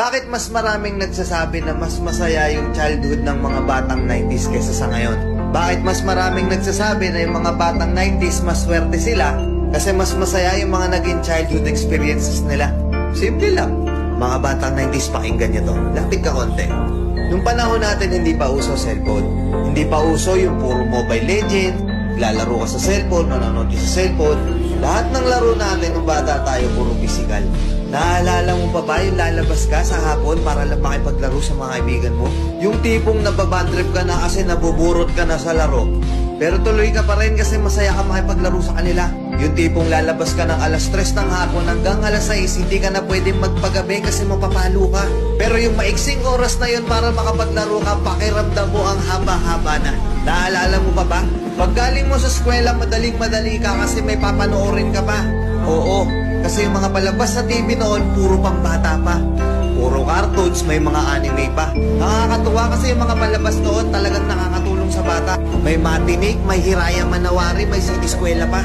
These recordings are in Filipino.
Bakit mas maraming nagsasabi na mas masaya yung childhood ng mga batang 90s kaysa sa ngayon? Bakit mas maraming nagsasabi na yung mga batang 90s mas swerte sila kasi mas masaya yung mga naging childhood experiences nila? Simple lang. Mga batang 90s, pakinggan nyo to. Lapit ka konti. Nung panahon natin, hindi pa uso cellphone. Hindi pa uso yung puro mobile legend, lalaro ka sa cellphone, manonood ka sa cellphone. Lahat ng laro natin nung bata tayo, puro physical. Naalala mo pa ba yung lalabas ka sa hapon para lang makipaglaro sa mga kaibigan mo? Yung tipong nababandrip ka na kasi nabuburot ka na sa laro. Pero tuloy ka pa rin kasi masaya ka makipaglaro sa kanila. Yung tipong lalabas ka ng alas 3 ng hapon hanggang alas 6, hindi ka na pwede magpagabi kasi mapapalo ka. Pero yung maiksing oras na yun para makapaglaro ka, pakiramdam mo ang haba-haba na. Naalala mo pa ba? Pag galing mo sa eskwela, madaling-madali ka kasi may papanoorin ka pa. Kasi yung mga palabas sa TV noon, puro pang bata pa. Puro cartoons, may mga anime pa. Nakakatuwa kasi yung mga palabas noon talagang nakakatulong sa bata. May matinik, may hiraya manawari, may siniskwela pa.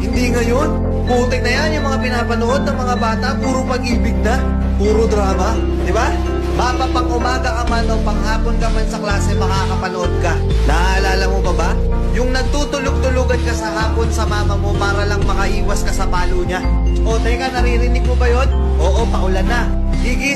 Hindi ngayon. Putik na yan yung mga pinapanood ng mga bata, puro pag-ibig na, puro drama. Di ba? Mapa pang umaga ka man o panghapon ka man sa klase, makakapanood ka. Naaalala mo pa ba? Sa mama mo para lang makaiwas ka sa palo niya. O teka, naririnig mo ba yon? Oo, paulan na. Gigi